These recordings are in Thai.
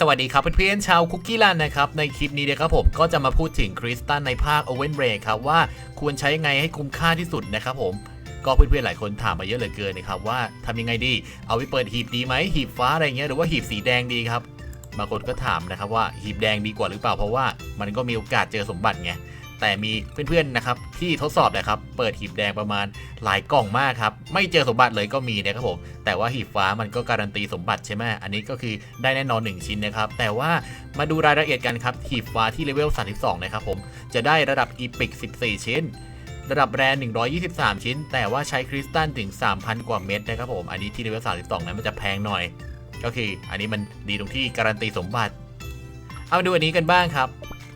สวัสดีครับเพื่อนๆชาวคุกกี้ลันนะครับในคลิปนี้นะครับผมก็จะมาพูดถึงคริสตันในภาค o v e n b r e a k ครับว่าควรใช้ไงให้คุ้มค่าที่สุดนะครับผมก็เพื่อนๆหลายคนถามมาเยอะเหลือเกินนะครับว่าทำยังไงดี เอาไปเปิดหีบดีไหมหีบฟ้าอะไรเงี้ยหรือว่าหีบสีแดงดีครับบางคนก็ถามนะครับว่าหีบแดงดีกว่าหรือเปล่าเพราะว่ามันก็มีโอกาสเจอสมบัติไง แต่มีเพื่อนๆนะครับที่ทดสอบนะครับเปิดหีบแดงประมาณหลายกล่องมากครับไม่เจอสมบัติเลยก็มีนะครับผมแต่ว่าหีบฟ้ามันก็การันตีสมบัติใช่ไหมอันนี้ก็คือได้แน่นอน 1 ชิ้นนะครับแต่ว่ามาดูรายละเอียดกันครับหีบฟ้าที่เลเวล 32 นะครับผมจะได้ระดับอีพิก 14 ชิ้นระดับแรน123 ชิ้น แต่ว่าใช้คริสตัลถึง 3,000 กว่าเม็ดนะครับผม อันนี้ที่เลเวล 32 นั้นมันจะแพงหน่อย ก็คืออันนี้มันดีตรงที่การันตีสมบัติ เอามาดูอันนี้กันบ้างครับ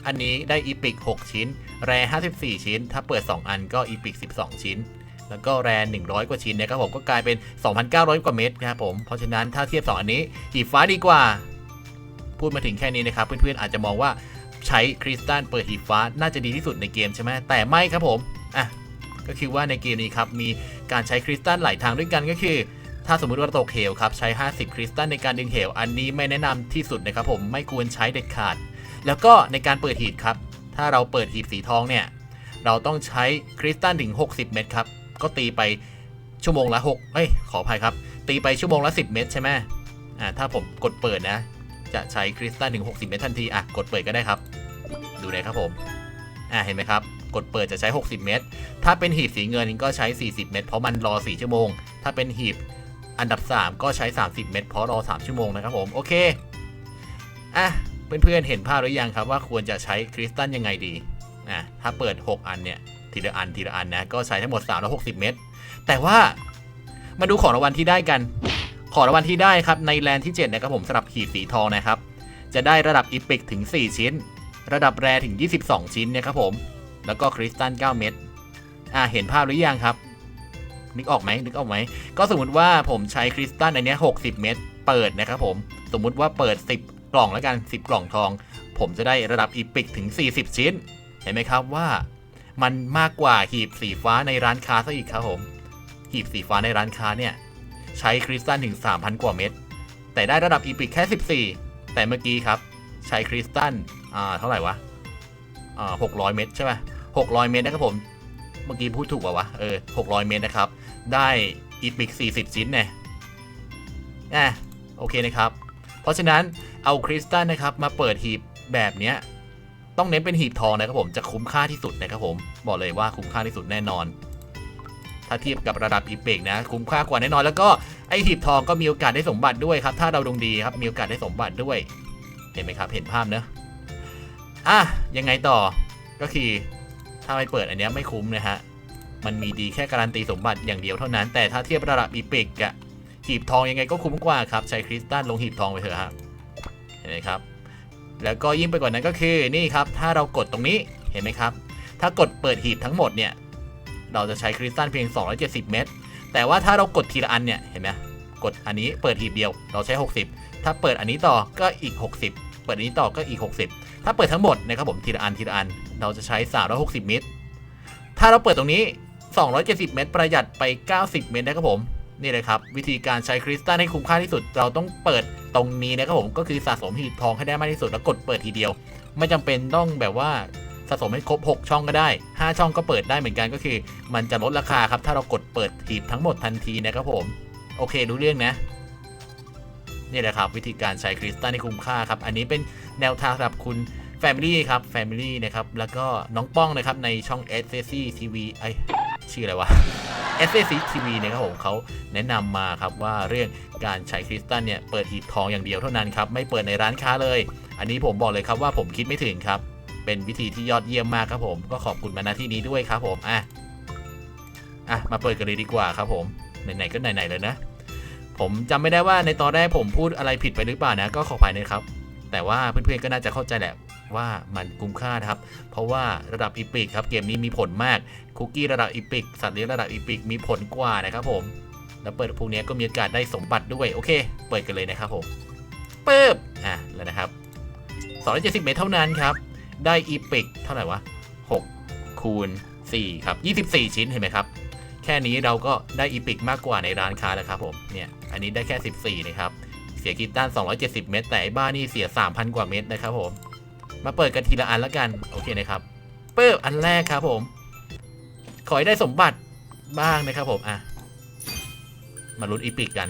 อันนี้ได้อีพิก 6 ชิ้น แร่54 ชิ้น ถ้าเปิด 2 อันก็อีพิก 12 ชิ้น แล้วก็แรน100 กว่าชิ้นนะครับผมก็กลายเป็น 2,900 กว่าเม็ดนะครับผม เพราะฉะนั้นถ้าเทียบ 2 อันนี้หีบฟ้าดีกว่า พูดมาถึงแค่นี้นะครับ เพื่อนๆอาจจะมองว่าใช้คริสตัลเปิดหีบฟ้าน่าจะดีที่สุดในเกมใช่ไหมแต่ไม่ครับผมอะก็คือว่าในเกมนี้ครับมีการใช้คริสตัลหลายทางด้วยกันก็คือ ถ้าสมมุติว่าตกเหวครับใช้ 50 คริสตัลในการดึงเหว อันนี้ไม่แนะนำที่สุดนะครับผมไม่ควรใช้เด็ดขาด แล้วก็ในการเปิดหีบครับ ถ้าเราเปิดหีบสีทองเนี่ย เราต้องใช้คริสตัลถึง 60 เม็ดครับ ก็ตีไปชั่วโมงละ6เอ้ย ขออภัยครับ ตีไปชั่วโมงละ 10 เม็ดใช่ไหมอ่า ถ้าผมกดเปิดนะ จะใช้คริสตัลถึง 60 เม็ดทันที อะ กดเปิดก็ได้ครับ ดูเลยครับผม อ่า เห็นไหมครับ กดเปิดจะใช้ 60 เม็ด ถ้าเป็นหีบสีเงินก็ใช้ 40 เม็ด เพราะมันรอ 4 ชั่วโมง ถ้าเป็นหีบอันดับ 3 ก็ใช้ 30 เม็ด เพราะรอ 3 ชั่วโมงนะครับผม โอเค อะ เพื่อนๆ เห็นภาพหรือยังครับว่าควรจะใช้คริสตัลยังไงดีอะถ้าเปิด 6 อันเนี่ยทีละอันทีละอันนะก็ใช้ทั้งหมด 360 เม็ดแต่ว่ามาดูของรางวัลที่ได้กัน ของรางวัลที่ได้ครับในแลนด์ที่7นะครับผมสำหรับหีบสีทองนะครับ จะได้ระดับอีพิกถึง 4 ชิ้น ระดับแรถึง 22 ชิ้นเนะครับผม แล้วก็คริสตัล 9 เม็ดอะเห็นภาพหรือยังครับ นึกออกไหมนึกออกไหม ก็สมมติว่าผมใช้คริสตัลอันนี้60 เม็ดเปิดนะครับผม สมมุติว่าเปิด 10 กล่องแล้วกัน 10 กล่องทอง ผมจะได้ระดับอีพิกถึง 40 ชิ้น เห็นไหมครับว่า มันมากกว่าหีบสีฟ้าในร้านค้าซะอีกครับผม หีบสีฟ้าในร้านค้าเนี่ย ใช้คริสตัลถึง 3,000 กว่าเม็ดแต่ได้ระดับอีพิกแค่ 14 แต่เมื่อกี้ครับ ใช้คริสตัลอ่าเท่าไหร่วะอ่า600 เม็ดใช่ไหม600 เม็ดนะครับผม เมื่อกี้พูดถูกป่าวะเออ600 เม็ดนะครับ ได้อีพิก40 ชิ้นเนี่ยอะโอเคนะครับ เพราะฉะนั้น เอาคริสตัลนะครับมาเปิดหีบแบบเนี้ยต้องเน้นเป็นหีบทองนะครับผมจะคุ้มค่าที่สุดนะครับผมบอกเลยว่าคุ้มค่าที่สุดแน่นอน ถ้าเทียบกับระดับอีเปกนะ คุ้มค่ากว่าแน่นอน แล้วก็ไอหีบทองก็มีโอกาสได้สมบัติด้วยครับ ถ้าเราดวงดีครับมีโอกาสได้สมบัติด้วย เห็นไหมครับเห็นภาพเนอะอะยังไงต่อก็คือถ้าไม่เปิดอันเนี้ยไม่คุ้มนะฮะมันมีดีแค่การันตีสมบัติอย่างเดียวเท่านั้น แต่ถ้าเทียบระดับอีเปกอะหีบทองยังไงก็คุ้มกว่าครับใช้คริสตัลลงหีบทองไปเถอะครับ เห็นไหมครับ แล้วก็ยิ่งไปกว่านั้นก็คือนี่ครับ ถ้าเรากดตรงนี้เห็นไหมครับ ถ้ากดเปิดหีบทั้งหมดเนี่ยเราจะใช้คริสตัลเพียง 270 เม็ดแต่ว่าถ้าเรากดทีละอันเนี่ยเห็นไหมกดอันนี้เปิดหีบเดียวเราใช้ 60 ถ้าเปิดอันนี้ต่อก็อีก 60 เปิดอันนี้ต่อก็อีก 60 ถ้าเปิดทั้งหมดนะครับผมทีละอันทีละอัน เราจะใช้ 360 เม็ดถ้าเราเปิดตรงนี้ 270 เม็ดประหยัดไป 90 เม็ดนะครับผมนี่เลยครับ วิธีการใช้คริสตัลให้คุ้มค่าที่สุด เราต้องเปิด ตรงนี้นะครับผมก็คือสะสมหีบทองให้ได้มากที่สุดแล้วกดเปิดทีเดียว ไม่จำเป็นต้องแบบว่าสะสมให้ครบ 6 ช่องก็ได้ 5 ช่องก็เปิดได้เหมือนกันก็คือ มันจะลดราคาครับ ถ้าเรากดเปิดหีบทั้งหมดทันทีนะครับผม โอเครู้เรื่องนะนี่แหละครับ วิธีการใช้คริสตัลที่คุ้มค่าครับ อันนี้เป็นแนวทางสำหรับคุณ Family ครับ Family นะครับ แล้วก็น้องป้องนะครับ ในช่อง s อ c TV ไอชื่ออะไรวะ s อ c TV เนี่ยครับผมเขาแนะนำมาครับว่าเรื่องการใช้คริสตัลเนี่ยเปิดหีบทองอย่างเดียวเท่านั้นครับไม่เปิดในร้านค้าเลย อันนี้ผมบอกเลยครับว่าผมคิดไม่ถึงครับ เป็นวิธีที่ยอดเยี่ยมมากครับผม ก็ขอบคุณมาณที่นี้ด้วยครับผมอะอะมาเปิดกันเลยดีกว่าครับผมไหนๆก็ไหนๆเลยนะ ผมจำไม่ได้ว่าในตอนแรกผมพูดอะไรผิดไปหรือเปล่านะก็ขออภัยนะครับ แต่ว่าเพื่อนๆก็น่าจะเข้าใจแหละ ว่ามันคุ้มค่านะครับ เพราะว่าระดับอีพิกครับเกมนี้มีผลมากคุกกี้ระดับอีพิกสัตว์เลี้ยงระดับอีพิกมีผลกว่านะครับผม แล้วเปิดพวกนี้ก็มีโอกาสได้สมบัติด้วยโอเค เปิดกันเลยนะครับผมปึ๊บอะแล้วนะครับ270 เมตรเท่านั้นครับ ได้อีพิกเท่าไหร่วะ 6 คูณ 4 ครับ 24 ชิ้นเห็นไหมครับ แค่นี้เราก็ได้อีพิกมากกว่าในร้านค้าแล้วครับผมเนี่ยอันนี้ได้แค่ 14 นะครับ เสียกีตัน270 เม็ดแต่ไอ้บ้านี่เสีย 3,000 กว่าเม็ดนะครับผม มาเปิดกันทีละอันละกัน โอเคนะครับ เปิบอันแรกครับผม ขอให้ได้สมบัติบ้างนะครับผม อะ มาลุ้นอีพิกกัน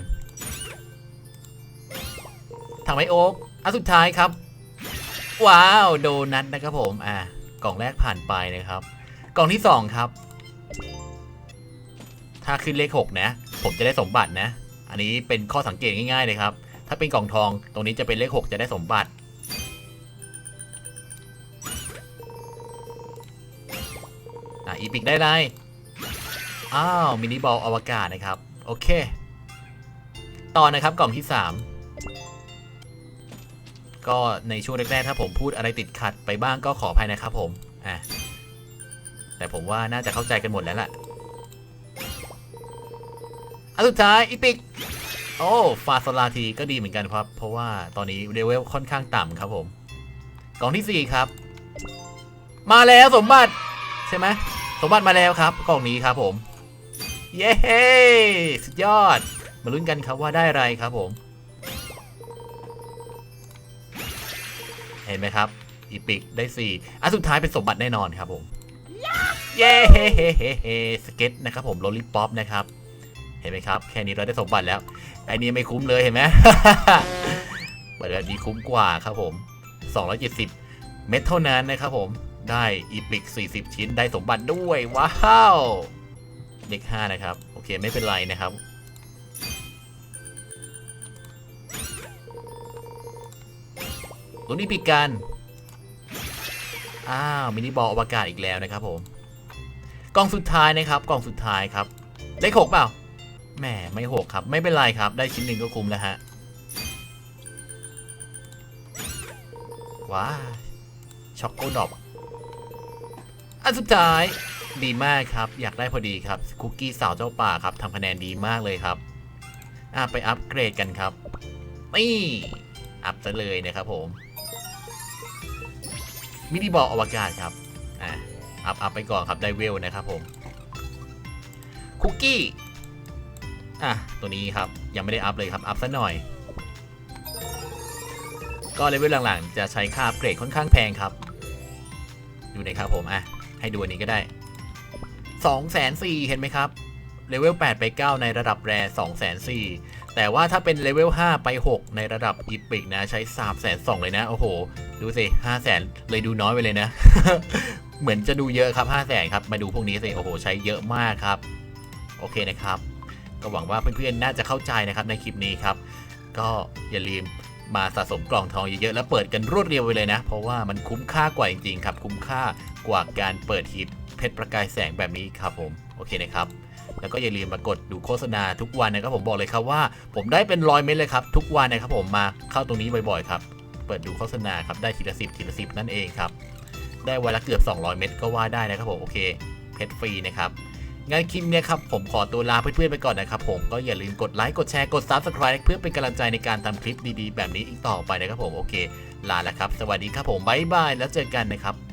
ถังไม้โอ๊กอันสุดท้ายครับ ว้าว โดนัทนะครับผม อะ กล่องแรกผ่านไปนะครับ กล่องที่สองครับ ถ้าขึ้นเลขหกนะ ผมจะได้สมบัตินะ อันนี้เป็นข้อสังเกตง่ายๆเลยครับ ถ้าเป็นกล่องทอง ตรงนี้จะเป็นเลขหกจะได้สมบัติะอีพิกได้ไรอ้าวมินิบอลอวกาศนะครับ โอเค ต่อนะครับกล่องที่ 3 ก็ในช่วงแรกๆถ้าผมพูดอะไรติดขัดไปบ้างก็ขออภัยนะครับผมอะแต่ผมว่าน่าจะเข้าใจกันหมดแล้วล่ะอันสุดท้ายอีพิกโอ้ฟาสลาทีก็ดีเหมือนกันครับ เพราะว่าตอนนี้เลเวลค่อนข้างต่ำครับผม กล่องที่ 4 ครับ มาแล้วสมบัติ ใช่ไหม สมบัติมาแล้วครับกล่องนี้ครับผม เย้สุดยอด มาลุ้นกันครับว่าได้อะไรครับผม เห็นไหมครับ อีพิกได้4อันสุดท้ายเป็นสมบัติแน่นอนครับผม เย้เฮ้เฮ้เฮ้เฮ้สเก็ตนะครับผมโรลลี่ป๊อปนะครับเห็นไหมครับ แค่นี้เราได้สมบัติแล้วไอ้นี้ไม่คุ้มเลยเห็นไหมเปิดแบบนี้คุ้มกว่าครับผม 270 เม็ดเท่านั้นนะครับผม ได้อีพิก 40 ชิ้นได้สมบัติด้วย ว้าวเลข5นะครับ โอเคไม่เป็นไรนะครับลุ้นอีพิกกัน อ้าว มินิบอลอวกาศอีกแล้วนะครับผม กล่องสุดท้ายนะครับ กล่องสุดท้ายครับเลขหกเปล่าแหมไม่หกครับ ไม่เป็นไรครับ ได้ชิ้นหนึ่งก็คุ้มแล้วฮะ ว้าช็อกโกดอบ อันสุดท้ายดีมากครับ อยากได้พอดีครับ คุกกี้สาวเจ้าป่าครับทำคะแนนดีมากเลยครับ อะไปอัปเกรดกันครับ นี่ อัพซะเลยนะครับผม มินิบอลอวกาศครับ อะ อัพอัพไปก่อนครับได้เวลนะครับผม คุกกี้ อะ ตัวนี้ครับ ยังไม่ได้อัพเลยครับ อัพซะหน่อย ก็เลเวลหลังๆ จะใช้ค่าอัปเกรดค่อนข้างแพงครับ อยู่ไหนครับผม อะ ให้ดูอันนี้ก็ได้2 4 0 0 0เห็นไหมครับเลเวล8ไป 9 ในระดับแร2 4 0 0 0แต่ว่าถ้าเป็นเลเวล5ไป 6 ในระดับอีพิกนะ ใช้3 2 0 0 0เลยนะ โอ้โห ดูสิ5 0 0 0 0เลยดูน้อยไปเลยนะ เหมือนจะดูเยอะครับ 5 0 0 0 0 0ครับ มาดูพวกนี้สิ โอ้โห ใช้เยอะมากครับ โอเคนะครับ ก็หวังว่าเพื่อนๆ น่าจะเข้าใจนะครับในคลิปนี้ครับ ก็อย่าลืม มาสะสมกล่องทองเยอะๆแล้วเปิดกันรวดเร็วไปเลยนะ เพราะว่ามันคุ้มค่ากว่าจริงๆครับ คุ้มค่ากว่าการเปิดฮิปเพชรประกายแสงแบบนี้ครับผมโอเคนะครับแล้วก็อย่าลืมมากดดูโฆษณาทุกวันนะครับผมบอกเลยครับว่า ผมได้เป็นร้อยเม็ดเลยครับ ทุกวันนะครับผมมาเข้าตรงนี้บ่อยๆครับ เปิดดูโฆษณาครับได้ทีละสิบทีละสิบนั่นเองครับได้วันละเกือบ 200 เม็ดก็ว่าได้นะครับผมโอเคเพชรฟรีนะครับ งั้นคลิปเนี้ยครับผมขอตัวลาเพื่อนๆไปก่อนนะครับผมก็อย่าลืมกดไลค์กดแชร์กด Subscribe เพื่อเป็นกำลังใจในการทำคลิปดีๆ แบบนี้อีกต่อไปนะครับผมโอเค ลาแล้วครับ สวัสดีครับผมบ๊ายบายแล้วเจอกันนะครับ